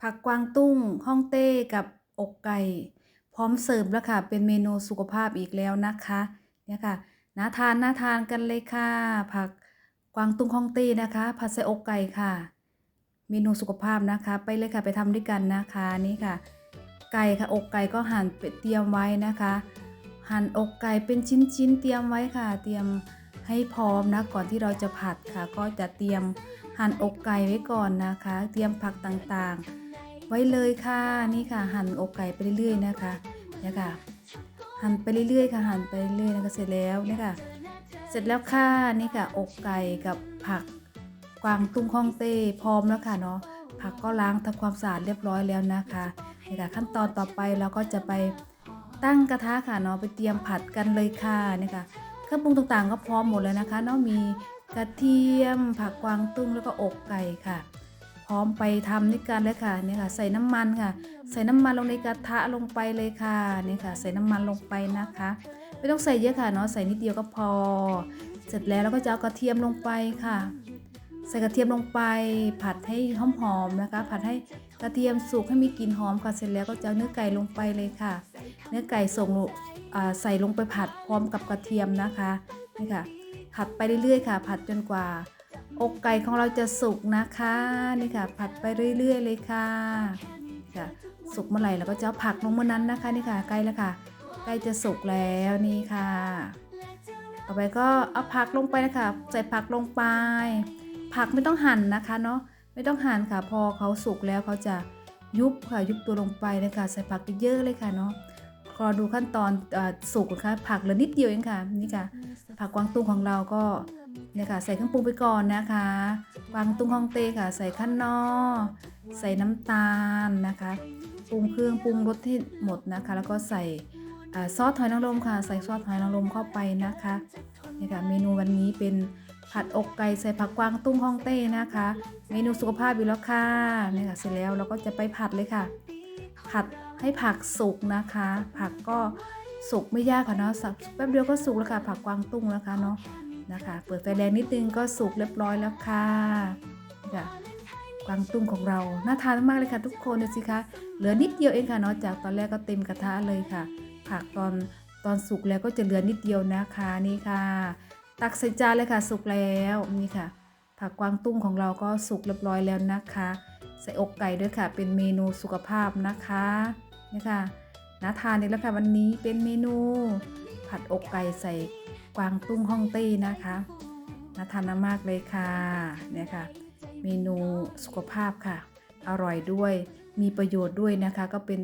ผักกวางตุ้งฮ่องเต้กับอกไก่ พร้อมเสิร์ฟแล้วค่ะ เป็นเมนูสุขภาพอีกแล้วนะคะเนี่ยค่ะน่าทานน่าทานกันเลยค่ะ ผักกวางตุ้งฮ่องเต้นะคะผัดใส่อกไก่ค่ะ เมนูสุขภาพนะคะ ไปเลยค่ะไปทำด้วยกันนะคะนี่ค่ะ ไก่ค่ะอกไก่ก็หั่นเตรียมไว้นะคะ หั่นอกไก่เป็นชิ้นๆเตรียมไว้ค่ะ เตรียมให้พร้อมนะก่อนที่เราจะผัดค่ะ ก็จะเตรียมหั่นอกไก่ไว้ก่อนนะคะ เตรียมผักต่างๆ ไว้เลยค่ะนี่ค่ะหั่นอกไก่ไปเรื่อยๆนะคะเนี่ยค่ะหั่นไปเรื่อยๆค่ะหั่นไปเรื่อยๆนะคะเสร็จแล้วเนี่ยค่ะ เสร็จแล้วค่ะนี่ค่ะอกไก่กับผักกวางตุ้งฮ่องเต้พร้อมแล้วค่ะเนาะผักก็ล้างทำความสะอาดเรียบร้อยแล้วนะคะนี่ค่ะขั้นตอนต่อไปเราก็จะไปตั้งกระทะค่ะเนาะไปเตรียมผัดกันเลยค่ะนี่ค่ะเครื่องปรุงต่างๆ ก็พร้อมหมดเลยนะคะเนาะมีกระเทียมผักกวางตุ้งแล้วก็อกไก่ค่ะ ร้อมไปทำด้วยกันเลยค่ะนี่ค่ะ ใส่น้ำมันค่ะ ใส่น้ำมันลงในกระทะลงไปเลยค่ะนี่ค่ะ ใส่น้ำมันลงไปนะคะ ไม่ต้องใส่เยอะค่ะเนาะใส่นิดเดียวก็พอ เสร็จแล้วเราก็จะเอากระเทียมลงไปค่ะ ใส่กระเทียมลงไป ผัดให้หอมๆนะคะ ผัดให้กระเทียมสุกให้มีกลิ่นหอมค่ะเสร็จแล้วก็จะเนื้อไก่ลงไปเลยค่ะ เนื้อไก่ส่งใส่ลงไปผัดพร้อมกับกระเทียมนะคะนี่ค่ะ ผัดไปเรื่อยๆค่ะ ผัดจนกว่า อกไก่ของเราจะสุกนะคะนี่ค่ะ ผัดไปเรื่อย ๆ เลยค่ะค่ะสุกเมื่อไหร่เราก็จะผักลงเมื่อนั้นนะคะนี่ค่ะใกล้แล้วค่ะใกล้จะสุกแล้วนี่ค่ะ ต่อไปก็เอาผักลงไปนะคะ ใส่ผักลงไป ผักไม่ต้องหั่นนะคะเนาะไม่ต้องหั่นค่ะพอเขาสุกแล้วเขาจะยุบค่ะยุบตัวลงไปนะคะใส่ผักเยอะๆเลยค่ะเนาะรอดูขั้นตอนอสุกนะคะผักเหลือนิดเดียวเองค่ะนี่ค่ะ ผักกวางตุ้งของเราก็ เนี่ยค่ะใส่เครื่องปรุงไปก่อนนะคะกวางตุ้งฮองเต้ค่ะ ใส่ขั้นนอใส่น้ำตาลนะคะปรุงเครื่องปรุงรสที่หมดนะคะ แล้วก็ใส่อซอสหอยนางรมค่ะ ใส่ซอสหอยนางรมเข้าไปนะคะเนี่ยค่ะเมนูวันนี้เป็นผัดอกไก่ใส่ผักกวางตุ้งฮองเต้นะคะ เมนูสุขภาพอยู่แล้วค่ะเนี่ยค่ะเสร็จแล้วเราก็จะไปผัดเลยค่ะ ผัดให้ผักสุกนะคะ ผักก็สุกไม่ยากค่ะเนาะสักแป๊บเดียวก็สุกแล้วค่ะผักกวางตุ้งนะคะเนาะ นะคะ เปิดไฟแรงนิดนึงก็สุกเรียบร้อยแล้วค่ะนี่ค่ะกวางตุ้งของเราน่าทานมากเลยค่ะทุกคนดูสิคะเหลือนิดเดียวเองค่ะเนาะจากตอนแรกก็เต็มกระทะเลยค่ะ ผักตอนตอนสุกแล้วก็จะเหลือนิดเดียวนะคะนี่ค่ะ ตักใส่จานเลยค่ะสุกแล้วนี่ค่ะ ผักกวางตุ้งของเราก็สุกเรียบร้อยแล้วนะคะ ใส่อกไก่ด้วยค่ะ เป็นเมนูสุขภาพนะคะนี่ค่ะน่าทานอีกแล้วค่ะวันนี้เป็นเมนู ผัดอกไก่ใส่ กวางตุ้งฮ่องตี้นะคะน่าทานมากเลยค่ะเนี่ยค่ะ เมนูสุขภาพค่ะ อร่อยด้วยมีประโยชน์ด้วยนะคะก็เป็น